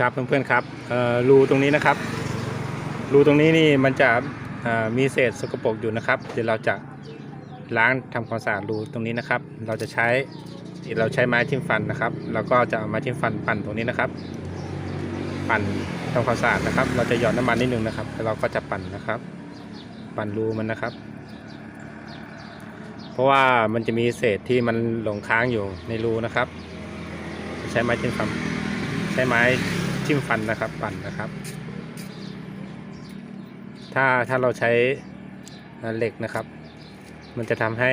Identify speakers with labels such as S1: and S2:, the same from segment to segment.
S1: ครับเพื่อนๆครับรูตรงนี้นะครับรูตรงนี้นี่มันจะมีเศษสกปรกอยู่นะครับ เดี๋ยวเราจะล้างทำความสะอาดรูตรงนี้นะครับ เราจะใช้เราใช้ไม้จิ้มฟันนะครับเราก็จะเอาไม้จิ้มฟันปั่นตรงนี้นะครับ ปั่นทำความสะอาดนะครับ เราจะหยอดน้ำมันนิดนึงนะครับแล้วเราก็จะปั่นนะครับ ปั่นรูมันนะครับ เพราะว่ามันจะมีเศษที่มันหลงค้างอยู่ในรูนะครับ ใช้ไม้จิ้มฟัน ใช้ไม้จิ้มฟันนะครับปั่นนะครับ ถ้าถ้าเราใช้เหล็กนะครับ มันจะทำให้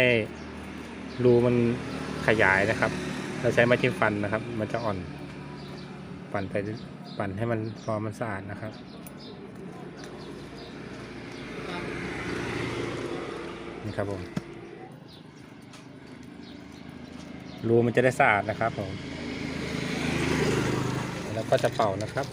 S1: รูมันขยายนะครับ เราใช้ไม้จิ้มฟันนะครับ มันจะอ่อน ปั่นไปปั่นให้มันพอมันสะอาดนะครับนี่ครับผมรูมันจะได้สะอาดนะครับผม แล้วก็จะเป่านะครับ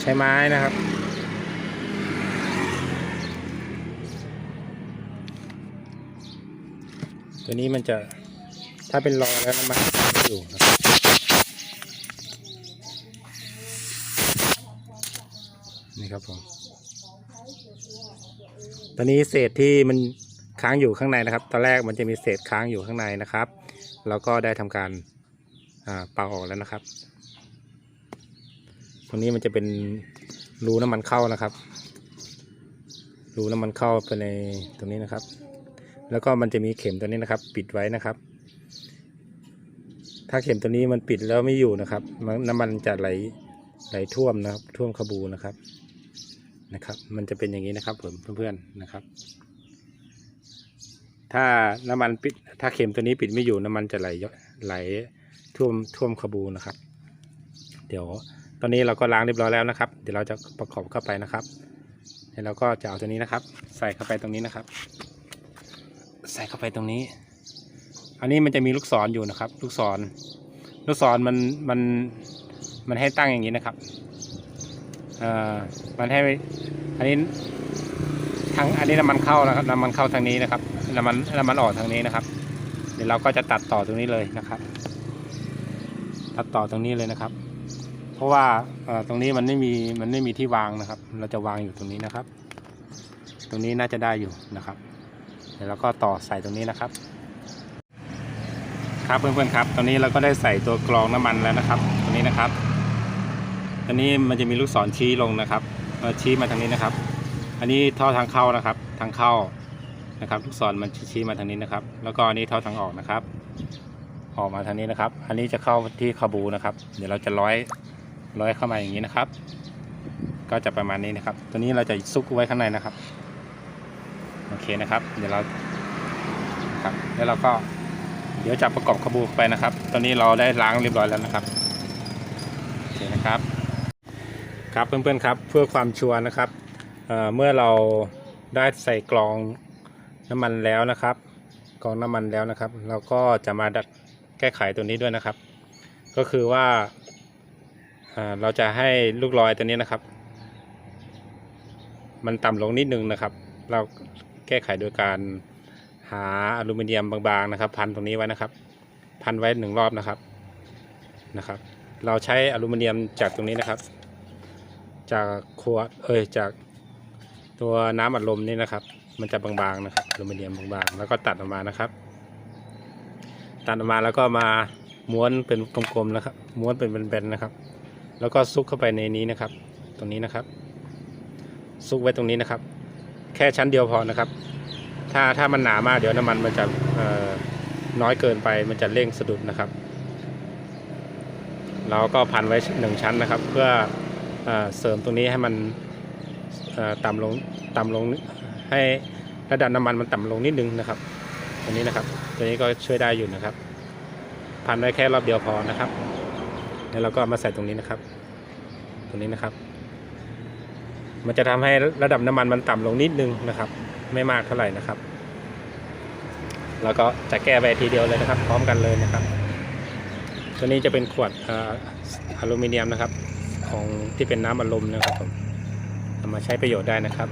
S1: ใช้ไม้นะครับ ตัวนี้มันจะถ้าเป็นรอแล้วมันจะอยู่นะครับ นี่ครับผมตอนนี้เศษที่มันค้างอยู่ข้างในนะครับ ตอนแรกมันจะมีเศษค้างอยู่ข้างในนะครับเราก็ได้ทำการเป่าออกแล้วนะครับ ตรงนี้มันจะเป็นรูน้ำมันเข้านะครับ รูน้ำมันเข้าไปในตรงนี้นะครับ แล้วก็มันจะมีเข็มตัวนี้นะครับ ปิดไว้นะครับ ถ้าเข็มตัวนี้มันปิดแล้วไม่อยู่นะครับนน้ำมันจะไหลไหลท่วมนะครับ ท่วมขบูนะครับ นะครับ มันจะเป็นอย่างนี้นะครับผมเพื่อนๆนะครับ ถ้าน้ำมันปิดถ้าเข็มตัวนี้ปิดไม่อยู่น้ำมันจะไหลย้อยไหลท่วมท่วมขบูนะครับ เดี๋ยวตอนนี้เราก็ล้างเรียบร้อยแล้วนะครับ เดี๋ยวเราจะประกอบเข้าไปนะครับแล้วเราก็จะเอาตัวนี้นะครับ ใส่เข้าไปตรงนี้นะครับ ใส่เข้าไปตรงนี้ อันนี้มันจะมีลูกศรอยู่นะครับ ลูกศร ลูกศรมันมันมันให้ตั้งอย่างนี้นะครับ อ่อมันให้อันนี้ทางอันนี้น้ำมันเข้านะครับน้ำมันเข้าทางนี้นะครับน้ำมันน้ำมันออกทางนี้นะครับ เดี๋ยวเราก็จะตัดต่อตรงนี้เลยนะครับ ตัดต่อตรงนี้เลยนะครับ เพราะว่าตรงนี้มันไม่มีมันไม่มีที่วางนะครับ เราจะวางอยู่ตรงนี้นะครับ ตรงนี้น่าจะได้อยู่นะครับ เดี๋ยวเราก็ต่อใส่ตรงนี้นะครับ ครับเพื่อนๆครับ ตอนนี้เราก็ได้ใส่ตัวกรองน้ำมันแล้วนะครับ ตรงนี้นะครับ อนนี้มันจะมีลูกศรชี้ลงนะครับชี้มาทางนี้นะครับ อันนี้ท่อทางเข้านะครับ ทางเข้านะครับ ลูกศรมันชี้มาทางนี้นะครับ แล้วก็อันนี้ท่อทางออกนะครับ ออกมาทางนี้นะครับ อันนี้จะเข้าที่คาบูนะครับ เดี๋ยวเราจะร้อยร้อยเข้ามาอย่างนี้นะครับ ก็จะประมาณนี้นะครับ ตัวนี้เราจะซุกไว้ข้างในนะครับ โอเคนะครับ เดี๋ยวเราครับแล้วเราก็เดี๋ยวจะประกอบขบูไปนะครับ ตอนนี้เราได้ล้างเรียบร้อยแล้วนะครับ โอเคนะครับ ครับเพื่อนๆครับเพื่อความชัวร์นะครับเเมื่อเราได้ใส่กรองน้ำมันแล้วนะครับกรองน้ำมันแล้วนะครับ เราก็จะมาดัดแก้ไขตัวนี้ด้วยนะครับ ก็คือว่าเเราจะให้ลูกลอยตัวนี้นะครับ มันต่ำลงนิดนึงนะครับ เราแก้ไขโดยการหาอลูมิเนียมบางๆนะครับ พันตรงนี้ไว้นะครับ พันไว้หนึ่งรอบนะครับนะครับ เราใช้อลูมิเนียมจากตรงนี้นะครับ จากขวดเอ้ยจากตัวน้ำอัดลมนี่นะครับ มันจะบางๆนะครับอลูมิเนียมบางๆ แล้วก็ตัดออกมานะครับ ตัดออกมาแล้วก็มาม้วนเป็นกลมๆนะครับ ม้วนเป็นแบนๆนะครับ แล้วก็ซุกเข้าไปในนี้นะครับ ตรงนี้นะครับ ซุกไว้ตรงนี้นะครับ แค่ชั้นเดียวพอนะครับ ถ้าถ้ามันหนามากเดี๋ยวน้ำมันมันจะน้อยเกินไปมันจะเร่งสะดุดนะครับ เราก็พันไว้หนึ่งชั้นนะครับ เพื่อ เสริมตรงนี้ให้มันต่ำลงต่ำลงให้ระดับน้ำมันมันต่ำลงนิดนึงนะครับตรงนี้นะครับ ตัวนี้ก็ช่วยได้อยู่นะครับพันไว้แค่รอบเดียวพอนะครับ แล้วเราก็มาใส่ตรงนี้นะครับ ตรงนี้นะครับ มันจะทำให้ระดับน้ำมันมันต่ำลงนิดนึงนะครับ ไม่มากเท่าไหร่นะครับ แล้วก็จะแก้ไปทีเดียวเลยนะครับ พร้อมกันเลยนะครับ ตัวนี้จะเป็นขวดออลูมิเนียมนะครับ ของที่เป็นน้ำอัดลมนะครับผมเอามาใช้ประโยชน์ได้นะครับ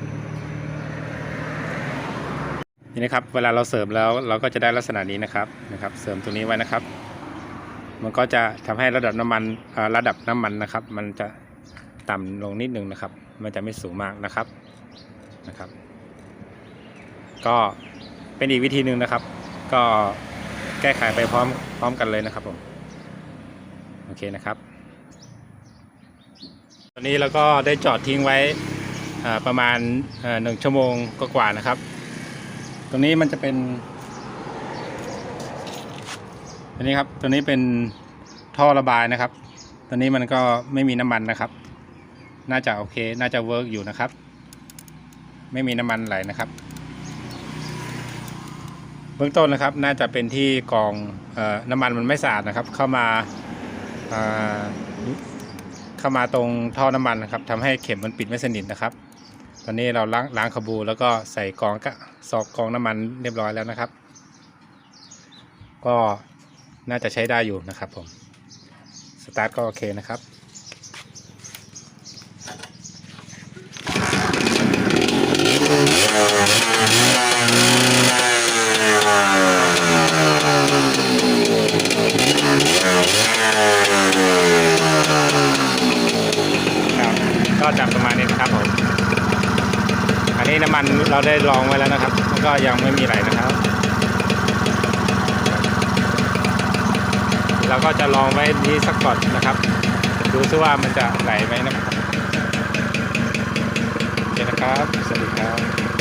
S1: นี่นะครับเวลาเราเสริมแล้วเราก็จะได้ลักษณะนี้นะครับนะครับ เสริมตรงนี้ไว้นะครับ มันก็จะทำให้ระดับน้ำมันระดับน้ำมันนะครับ มันจะต่ำลงนิดนึงนะครับ มันจะไม่สูงมากนะครับนะครับ ก็เป็นอีกวิธีหนึ่งนะครับ ก็แก้ไขไปพร้อมพร้อมกันเลยนะครับผมโอเคนะครับ ตอนนี้เราก็ได้จอดทิ้งไว้ประมาณหนึ่งชั่วโมงกกว่าๆนะครับ ตรงนี้มันจะเป็นตัวนี้ครับตัวนี้เป็นท่อระบายนะครับ ตัวนี้มันก็ไม่มีน้ำมันนะครับ น่าจะโอเค น่าจะเวิร์กอยู่นะครับ ไม่มีน้ำมันไหลนะครับ เบื้องต้นนะครับ น่าจะเป็นที่กองอน้ำมันมันไม่สะอาดนะครับ เข้ามา เข้ามาตรงท่อน้ำมันนะครับทำให้เข็มมันปิดไม่สนิทนะครับ ตอนนี้เราล้างล้างขบูแล้วก็ใส่กองก็สอบกองน้ำมันเรียบร้อยแล้วนะครับ ก็น่าจะใช้ได้อยู่นะครับผมสตาร์ทก็โอเคนะครับก็จับประมาณนี้นะครับผม อันนี้น้ำมันเราได้ลองไว้แล้วนะครับ ก็ยังไม่มีไหลนะครับ เราก็จะลองไว้นี้สักก่อนนะครับ ดูซิว่ามันจะไหลไหมนะครับโอเคนะครับ สวัสดีครับ